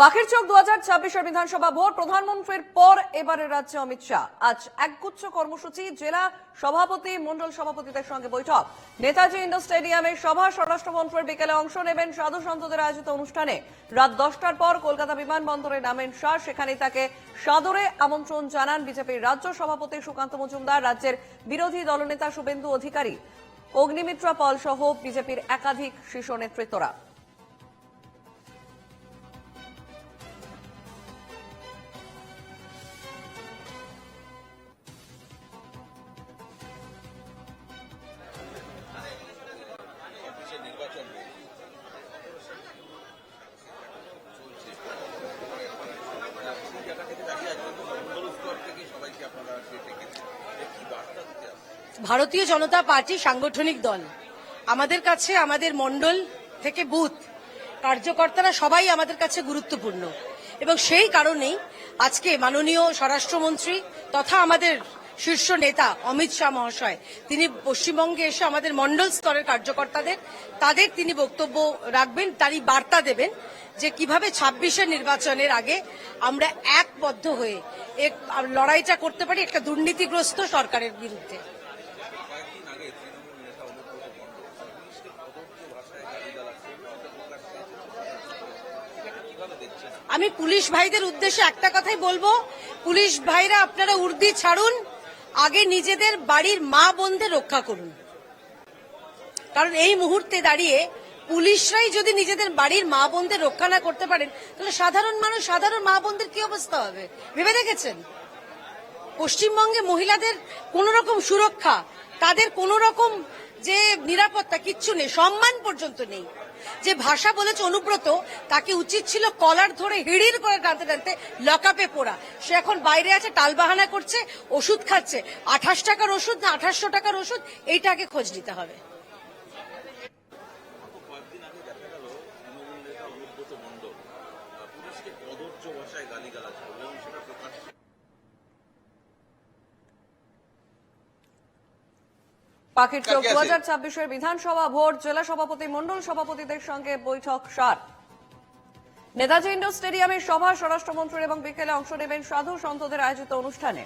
পাখির চোখ দু হাজার ছাব্বিশের বিধানসভা ভোট, প্রধানমন্ত্রীর পর এবারের রাজ্যে অমিত শাহ। আজ একগুচ্ছ কর্মসূচি, জেলা সভাপতি, মন্ডল সভাপতিদের সঙ্গে বৈঠক। নেতাজি ইন্ডোর স্টেডিয়ামে সভা, স্বরাষ্ট্রমন্ত্রীর বিকেলে অংশ নেবেন সাধু সন্তদের আয়োজিত অনুষ্ঠানে। রাত দশটার পর কলকাতা বিমানবন্দরে নামেন শাহ। সেখানে তাকে সাদরে আমন্ত্রণ জানান বিজেপির রাজ্য সভাপতি সুকান্ত মজুমদার, রাজ্যের বিরোধী দলনেতা শুভেন্দু অধিকারী, অগ্নিমিত্রা পল সহ বিজেপির একাধিক শীর্ষ নেতৃত্বরা। ভারতীয় জনতা পার্টি সাংগঠনিক দল। আমাদের কাছে আমাদের মণ্ডল থেকে বুথ, কার্যকর্তারা সবাই আমাদের কাছে গুরুত্বপূর্ণ। এবং সেই কারণেই আজকে মাননীয় স্বরাষ্ট্রমন্ত্রী তথা আমাদের শীর্ষ নেতা অমিত শাহ মহাশয়, তিনি পশ্চিমবঙ্গে এসে আমাদের মণ্ডল স্তরের কার্যকর্তাদের, তাদের তিনি বক্তব্য রাখবেন, তারই বার্তা দেবেন যে কীভাবে ছাব্বিশের নির্বাচনের আগে আমরা একবদ্ধ হয়ে লড়াইটা করতে পারি একটা দুর্নীতিগ্রস্ত সরকারের বিরুদ্ধে। আমি পুলিশ ভাইদের উদ্দেশ্যে একটা কথাই বলব। পুলিশ ভাইরা আপনারা উর্দি ছাড়ুন, আগে নিজেদের বাড়ির মা বোনদের রক্ষা করুন। কারণ এই মুহূর্তে দাঁড়িয়ে পুলিশরাই যদি নিজেদের বাড়ির মা বোনদের রক্ষা না করতে পারেন, তাহলে সাধারণ মানুষ, সাধারণ মা বোনদের কি অবস্থা হবে? ভেবে দেখেছেন? পশ্চিমবঙ্গে মহিলাদের কোন রকম সুরক্ষা, তাদের কোন রকম যে নিরাপত্তা কিচ্ছু নেই, সম্মান পর্যন্ত নেই। যে ভাষা বলেছে অনুব্রত, তাকে উচিত ছিল কলার ধরে হিড়ির করে টানতে টানতে লকআপে পোড়া। সে এখন বাইরে আছে, টালবাহানা করছে, ওষুধ খাচ্ছে। আঠাশ টাকার ওষুধ না, আঠাশশো টাকার ওষুধ, এইটা আগে খোঁজ নিতে হবে কয়েকদিন আগে দেখা গেল তৃণমূল নেতা অনুব্রত মণ্ডল আহ, পুলিশকে কদর্য ভাষায় গালিগালাজ করল এবং সেটা প্রকাশ্যে পাখির চোখ দু। হাজার ছাব্বিশের বিধানসভা ভোট জেলা সভাপতি মন্ডল সভাপতিদের সঙ্গে বৈঠক সার নেতাজি ইন্ডোর স্টেডিয়ামে সভা স্বরাষ্ট্রমন্ত্রীর এবং বিকেলে অংশ নেবেন সাধু সন্তদের আয়োজিত অনুষ্ঠানে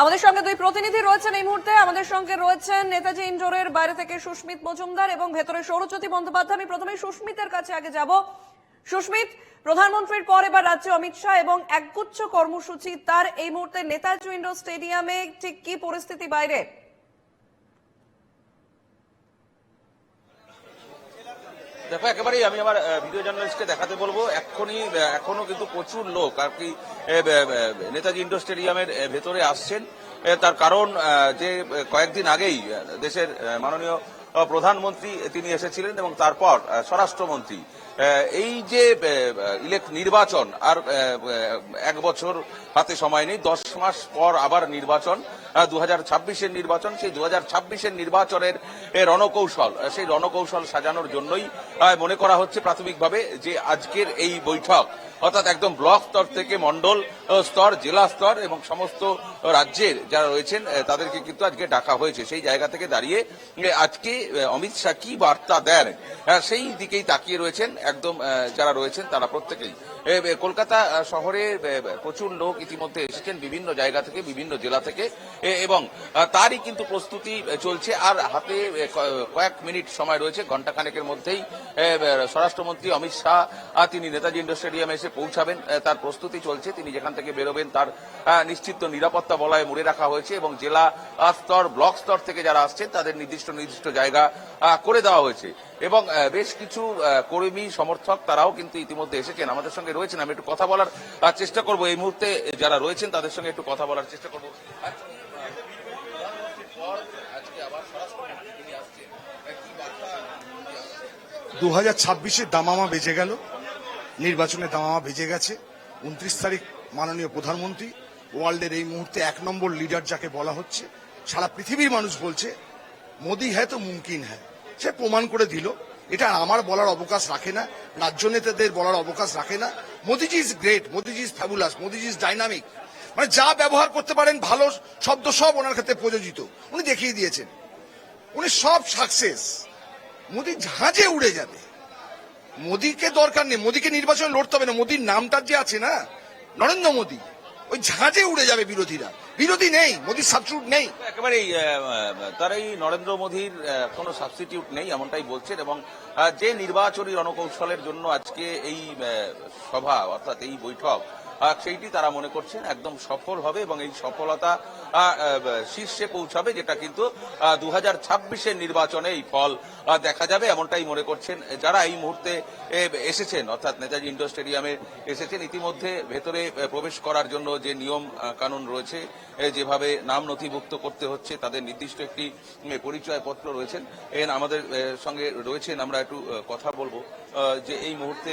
আমাদের সঙ্গে দুই প্রতিনিধি রয়েছেন এই মুহূর্তে। আমাদের সঙ্গে রয়েছেন নেতাজি ইন্ডোরের বাইরে থেকে সুস্মিত মজুমদার এবং ভেতরে সৌরজ্যোতি বন্দ্যোপাধ্যায়। আমি প্রথমে সুস্মিতের কাছে আগে যাব। সুস্মিত, প্রধানমন্ত্রীর পর এবার রাজ্যে অমিত শাহ এবং একগুচ্ছ কর্মসূচি। তার এই মুহূর্তে নেতাজি ইন্ডোর স্টেডিয়ামে ঠিক কি পরিস্থিতি বাইরে? দেখো, একেবারেই আমি আমার ভিডিও জার্নালিস্টকে দেখাতে বলব এখনই এখনও কিন্তু প্রচুর লোক আর কি নেতাজি ইন্ডোর স্টেডিয়ামের ভেতরে আসছেন। তার কারণ যে, কয়েকদিন আগেই দেশের মাননীয় প্রধানমন্ত্রী তিনি এসেছিলেন এবং তারপর স্বরাষ্ট্রমন্ত্রী। এই যে ইলেক নির্বাচন আর এক বছর হাতে সময় নেই, দশ মাস পর আবার নির্বাচন দু হাজার ছাব্বিশের নির্বাচন, সেই দু হাজার ছাব্বিশের নির্বাচনের রণকৌশল সেই রণকৌশল সাজানোর জন্যই মনে করা হচ্ছে প্রাথমিকভাবে যে আজকের এই বৈঠক, অর্থাৎ একদম ব্লক স্তর থেকে মন্ডল স্তর, জেলা স্তর এবং সমস্ত রাজ্যের যারা রয়েছেন তাদেরকে কিন্তু আজকে ডাকা হয়েছে। সেই জায়গা থেকে দাঁড়িয়ে আজকে অমিত শাহ কি বার্তা দেন? আহ, সেই দিকেই তাকিয়ে রয়েছেন। একদম যারা রয়েছেন তারা প্রত্যেকেই। কলকাতা শহরে প্রচুর লোক ইতিমধ্যে এসেছেন বিভিন্ন জায়গা থেকে, বিভিন্ন জেলা থেকে। এবং তারই কিন্তু প্রস্তুতি চলছে। আর হাতে কয়েক মিনিট সময় রয়েছে ঘণ্টা খানেকের মধ্যেই স্বরাষ্ট্রমন্ত্রী অমিত শাহ তিনি নেতাজি ইন্ডোর স্টেডিয়ামে এসে পৌঁছাবেন। তার প্রস্তুতি চলছে। তিনি যেখান থেকে বেরোবেন, তার নিশ্চিত নিরাপত্তা বলয়ে মুড়ে রাখা হয়েছে এবং জেলা স্তর, ব্লক স্তর থেকে যারা আসছেন, তাদের নির্দিষ্ট নির্দিষ্ট জায়গা করে দেওয়া হয়েছে। এবং বেশ কিছু কর্মী, সমর্থক তারাও কিন্তু ইতিমধ্যে এসেছেন। আমাদের সঙ্গে রয়েছেন। আমি একটু কথা বলার চেষ্টা করব। এই মুহূর্তে যারা রয়েছেন তাদের সঙ্গে একটু কথা বলার চেষ্টা করব? দু হাজার ছাব্বিশে দামামা বেজে গেল। নির্বাচনে দামামা বেজে গেছে। উনত্রিশ তারিখ মাননীয় প্রধানমন্ত্রী, ওয়ার্ল্ডের এই মুহূর্তে এক নম্বর লিডার যাকে বলা হচ্ছে, সারা পৃথিবীর মানুষ বলছে, মোদি হ্যাঁ তো মুমকিন হ্যাঁ সে প্রমাণ করে দিল, এটা আমার বলার অবকাশ রাখে না, রাজ্য নেতাদের বলার অবকাশ রাখে না। Modiji is great Modiji is fabulous Modiji is dynamic মানে যা ব্যবহার করতে পারেন ভালো শব্দ সব ওনার ক্ষেত্রে প্রযোজিত। উনি দেখিয়ে দিয়েছেন। উনি সব সাকসেস মোদি ঝাঁজে উড়ে যাবে। মোদিকে দরকার নেই, মোদিকে নির্বাচন লড়তে হবে না। মোদির নামটার যে আছে না, নরেন্দ্র মোদি, ওই ঝাঁজে উড়ে যাবে বিরোধীরা। বিরোধী নেই, মোদির সাবস্টিটিউট নেই। একেবারেই তার এই নরেন্দ্র মোদীর কোন সাবস্টিটিউট নেই, এমনটাই বলছেন এবং যে নির্বাচনী রণকৌশলের জন্য আজকে এই সভা, অর্থাৎ এই বৈঠক সেইটি তারা মনে করছেন একদম সফল হবে এবং এই সফলতা শীর্ষে পৌঁছাবে, যেটা কিন্তু দু হাজার ছাব্বিশের নির্বাচনে এই ফল দেখা যাবে। এমনটাই মনে করছেন যারা এই মুহূর্তে এসেছেন, অর্থাৎ নেতাজি ইন্ডোর স্টেডিয়ামে এসেছেন। ইতিমধ্যে ভেতরে প্রবেশ করার জন্য যে নিয়ম কানুন রয়েছে যেভাবে নাম নথিভুক্ত করতে হচ্ছে, তাদের নির্দিষ্ট একটি পরিচয়পত্র রয়েছেন। এন, আমাদের সঙ্গে রয়েছেন, আমরা একটু কথা বলব যে এই মুহূর্তে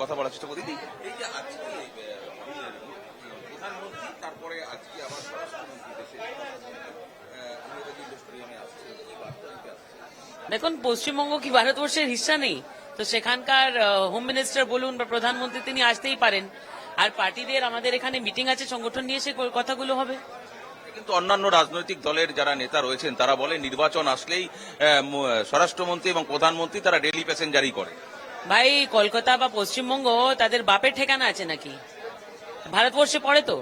কথা বলার চেষ্টা করি এই যে আজকে তারপরে আজকে আবার স্বরাষ্ট্রমন্ত্রী দেশে। দেখুন পশ্চিমবঙ্গ কি ভারতবর্ষের হিস্সা নেই। তো সেখানকার হোম মিনিস্টার বলুন বা প্রধানমন্ত্রী তিনি আসতেই পারেন। আর পার্টিদের আমাদের এখানে মিটিং আছে সংগঠন নিয়ে সে কথাগুলো হবে। কিন্তু অন্যান্য রাজনৈতিক দলের যারা নেতা রয়েছেন তারা বলে নির্বাচন আসলেই স্বরাষ্ট্রমন্ত্রী এবং প্রধানমন্ত্রী তারা ডেলি প্যাসেঞ্জারই করে। ভাই কলকাতা বা পশ্চিমবঙ্গ তাদের বাপের ঠিকানা আছে নাকি? ভারতবর্ষে পড়ে তো।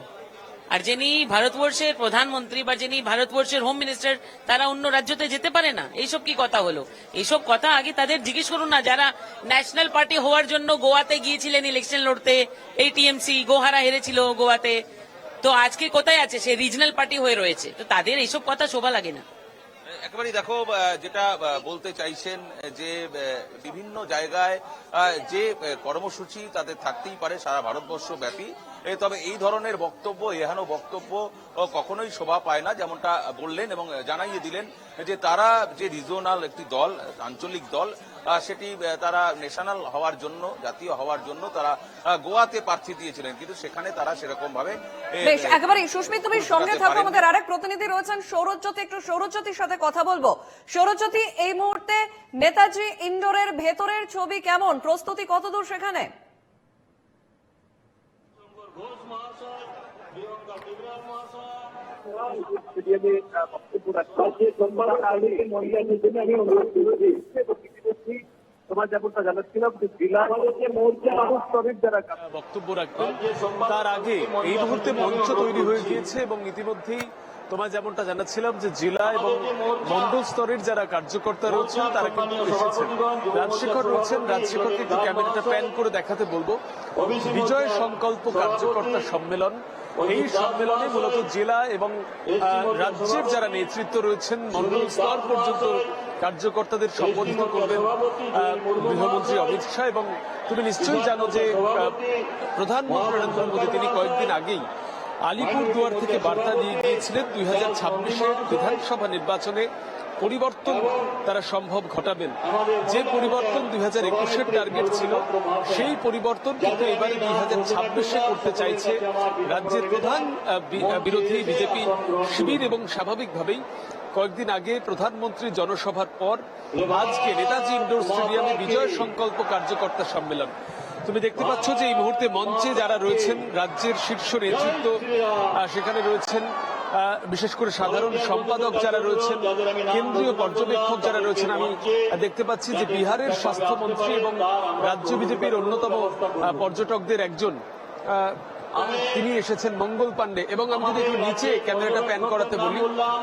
আর যিনি ভারতবর্ষের প্রধানমন্ত্রী বা যিনি ভারতবর্ষের হোম মিনিস্টার তারা অন্য রাজ্যতে যেতে পারে না। এইসব কি কথা হলো? এইসব কথা আগে তাদের জিজ্ঞেস করুন না। যারা ন্যাশনাল পার্টি হওয়ার জন্য গোয়াতে গিয়েছিলেন ইলেকশন লড়তে এই টিএমসি গোহারা হেরেছিল গোয়াতে, তো আজকে কোথায় আছে? সে রিজনাল পার্টি হয়ে রয়েছে। তো তাদের এইসব কথা শোভা লাগে না। একেবারেই দেখো যেটা বলতে চাইছেন যে বিভিন্ন জায়গায় যে কর্মসূচি তাদের থাকতেই পারে সারা ভারতবর্ষ ব্যাপী তবে এই ধরনের বক্তব্য, এহেন বক্তব্য কখনোই শোভা পায় না, যেমনটা বললেন এবং জানাইয়ে দিলেন যে তারা যে রিজিওনাল একটি দল, আঞ্চলিক দল সেটি তারা ন্যাশনাল হওয়ার জন্য জাতীয় হওয়ার জন্য তারা গোয়াতে প্রার্থী দিয়েছিলেন। কিন্তু সেখানে তারা সেরকম ভাবে বেশ একেবারেই সুস্মিত তুমি সঙ্গে থাকো আমাদের আরেক প্রতিনিধি রয়েছেন সৌরজ্যোতি। একটু সৌরজ্যোতির সাথে কথা বলব। সৌরজ্যোতি এই মুহূর্তে নেতাজি ইন্ডোরের ভেতরের ছবি কেমন? প্রস্তুতি কতদূর সেখানে? বক্তব্য তোমার তার আগে এই মুহূর্তে মঞ্চ তৈরি হয়ে গিয়েছে এবং ইতিমধ্যেই তোমায় যেমনটা জানাচ্ছিলাম যে জেলা এবং মন্ডল স্তরের যারা কার্যকর্তা রয়েছেন, তারা কিন্তু এসেছেন। রাজশেখর রয়েছেন। রাজশেখরকে একটু ক্যামেরাটা প্যান করে দেখাতে বলব। বিজয় সংকল্প কার্যকর্তা সম্মেলন এই সম্মেলনে মূলত জেলা এবং রাজ্যের যারা নেতৃত্ব রয়েছেন মন্ডল স্তর পর্যন্ত কার্যকর্তাদের সম্বোধিত করবেন গৃহমন্ত্রী অমিত শাহ এবং তুমি নিশ্চয়ই জানো যে প্রধানমন্ত্রী নরেন্দ্র মোদী তিনি কয়েকদিন আগেই আলিপুর দুয়ার থেকে বার্তা দিয়ে গিয়েছিলেন দুই হাজার ছাব্বিশের বিধানসভা নির্বাচনে পরিবর্তন তারা সম্ভব ঘটাবেন। যে পরিবর্তন দুই হাজার একুশের টার্গেট ছিল, সেই পরিবর্তন কিন্তু এবারে দুই হাজার ছাব্বিশে করতে চাইছে রাজ্যের প্রধান বিরোধী বিজেপি শিবির এবং স্বাভাবিকভাবেই কয়েকদিন আগে প্রধানমন্ত্রী জনসভার পর আজকে নেতাজি ইন্ডোর স্টেডিয়ামে বিজয় সংকল্প কার্যকর্তা সম্মেলন। তুমি দেখতে পাচ্ছ যে এই মুহূর্তে মঞ্চে যারা রয়েছেন, রাজ্যের শীর্ষ নেতৃত্ব সেখানে রয়েছেন বিশেষ করে সাধারণ সম্পাদক যারা রয়েছেন, কেন্দ্রীয় পর্যবেক্ষক যারা রয়েছেন, আমি দেখতে পাচ্ছি যে বিহারের স্বাস্থ্যমন্ত্রী এবং রাজ্য বিজেপির অন্যতম পর্যটকদের একজন। তিনি এসেছেন মঙ্গল পান্ডে এবং আমি যদি একটু নিচে ক্যামেরাটা প্যান করাতে বলি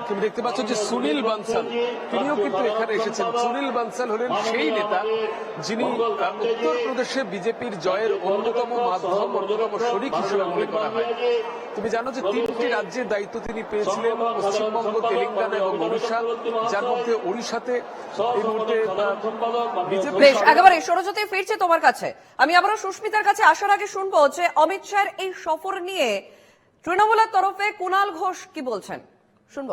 তুমি দেখতে পাচ্ছ যে সুনীল বানসাল তিনিও কিন্তু এখানে এসেছেন। সুনীল বানসাল হলেন সেই নেতা যিনি উত্তরপ্রদেশে বিজেপির জয়ের অন্যতম মাধ্যম অন্যতম শরিক হিসেবে মনে করা হয়। তুমি জানো যে তিনটি রাজ্যের দায়িত্ব তিনি পেয়েছিলেন পশ্চিমবঙ্গ তেলেঙ্গানা এবং ওড়িশা যার মধ্যে ওড়িশাতে এই মুহূর্তে বিজেপি একেবারে সৌরজ্যোতি ফিরছে তোমার কাছে। আমি আবারও সুস্মিতার কাছে আসার আগে শুনব যে অমিত শাহের এই সফর নিয়ে তৃণমূলের তরফে কুণাল ঘোষ কি বলছেন? শুনব।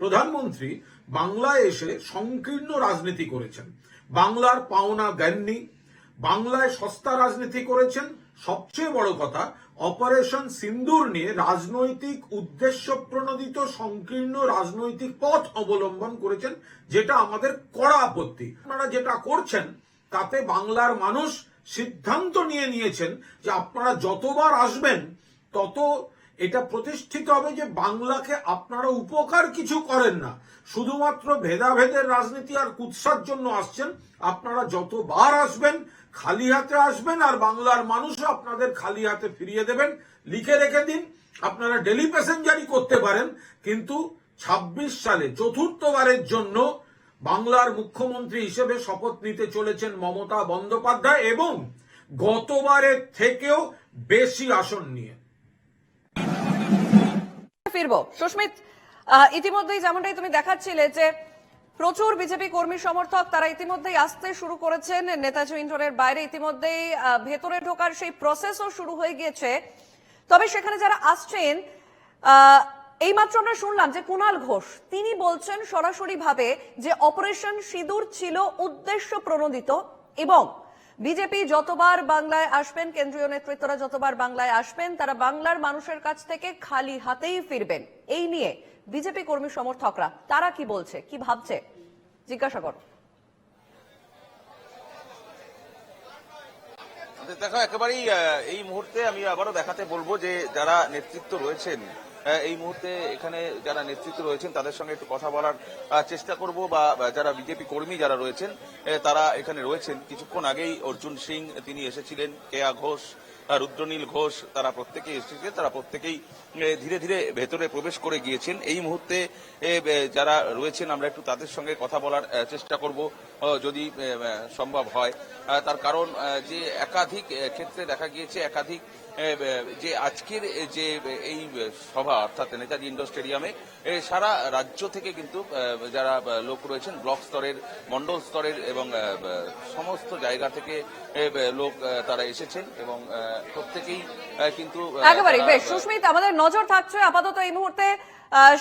প্রধানমন্ত্রী বাংলায় এসে সংকীর্ণ রাজনীতি করেছেন। বাংলার পাওনা দেননি বাংলায় সস্তা রাজনীতি করেছেন। সবচেয়ে বড় কথা, অপারেশন সিন্দুর নিয়ে রাজনৈতিক উদ্দেশ্য প্রণোদিত সংকীর্ণ রাজনৈতিক পথ অবলম্বন করেছেন, যেটা আমাদের কড়া আপত্তি। আপনারা যেটা করছেন, তাতে বাংলার মানুষ সিদ্ধান্ত নিয়ে নিয়েছেন যে আপনারা যতবার আসবেন, তত এটা প্রতিষ্ঠিত হবে যে বাংলাকে আপনারা উপকার কিছু করেন না। শুধুমাত্র ভেদাভেদের রাজনীতি আর কুৎসার জন্য আসছেন, আপনারা যতবার আসবেন, খালি হাতে আসবেন আর বাংলার মানুষও আপনাদের খালি হাতে ফিরিয়ে দেবেন, লিখে রেখে দিন। আপনারা ডেলি প্যাসেঞ্জারই করতে পারেন, কিন্তু ২৬ সালে চতুর্থবারের জন্য বাংলার মুখ্যমন্ত্রী হিসেবে শপথ নিতে চলেছেন মমতা বন্দ্যোপাধ্যায় এবং গতবারের থেকেও বেশি আসন নিয়ে। ফিরবো। সুস্মিত ইতিমধ্যেই যেমনটাই তুমি দেখাচ্ছিলে যে প্রচুর বিজেপি কর্মী সমর্থক, তারা ইতিমধ্যেই আসতে শুরু করেছেন। নেতাজি ইন্ডোরের বাইরে ইতিমধ্যেই ভেতরে ঢোকার সেই প্রসেসও শুরু হয়ে গিয়েছে। তবে সেখানে যারা আসছেন এইমাত্র আমরা শুনলাম যে কুণাল ঘোষ, তিনি বলছেন সরাসরি ভাবে যে অপারেশন সিঁদুর ছিল উদ্দেশ্য প্রণোদিত এবং বিজেপি যতবার বাংলায় আসবেন, কেন্দ্রীয় নেতৃত্বরা যতবার বাংলায় আসবেন, তারা বাংলার মানুষের কাছ থেকে খালি হাতেই ফিরবেন। এই নিয়ে বিজেপি কর্মী সমর্থকরা, তারা কি বলছে, কি ভাবছে? জিজ্ঞাসা করো। দেখো, একেবারেই এই মুহূর্তে আমি আবারও দেখাতে বলব যে যারা নেতৃত্ব রয়েছেন এই মুহূর্তে এখানে যারা নেতৃত্ব রয়েছেন, তাদের সঙ্গে একটু কথা বলার চেষ্টা করব বা যারা বিজেপি কর্মী যারা রয়েছেন তারা এখানে রয়েছেন। কিছুক্ষণ আগেই অর্জুন সিং, তিনি এসেছিলেন, কেয়া ঘোষ রুদ্রনীল ঘোষ, তারা প্রত্যেকেই এসেছিলেন, তারা প্রত্যেকেই ধীরে ধীরে ভেতরে প্রবেশ করে গিয়েছেন। এই মুহূর্তে যারা রয়েছেন, আমরা একটু তাদের সঙ্গে কথা বলার চেষ্টা করব যদি সম্ভব হয়। তার কারণ যে একাধিক ক্ষেত্রে দেখা গিয়েছে, একাধিক যে আজকের যে এই সভা অর্থাৎ নেতাজি ইন্ডোর স্টেডিয়ামে সারা রাজ্য থেকে কিন্তু যারা লোক রয়েছেন ব্লক স্তরের মন্ডল স্তরের এবং সমস্ত জায়গা থেকে লোক তারা এসেছেন এবং প্রত্যেকেই কিন্তু একেবারে বেশ সুস্মিত আমাদের নজর থাকছে আপাতত এই মুহূর্তে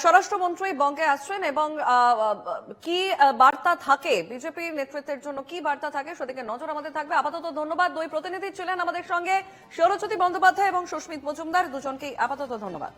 স্বরাষ্ট্রমন্ত্রী বঙ্গে আসছেন এবং কি বার্তা থাকে? বিজেপির নেতৃত্বের জন্য কি বার্তা থাকে সেদিকে নজর আমাদের থাকবে। আপাতত ধন্যবাদ। দুই প্রতিনিধি ছিলেন আমাদের সঙ্গে। সৌরজ্যোতি বন্দ্যোপাধ্যায় এবং সুস্মিত মজুমদার, দুজনকেই আপাতত ধন্যবাদ।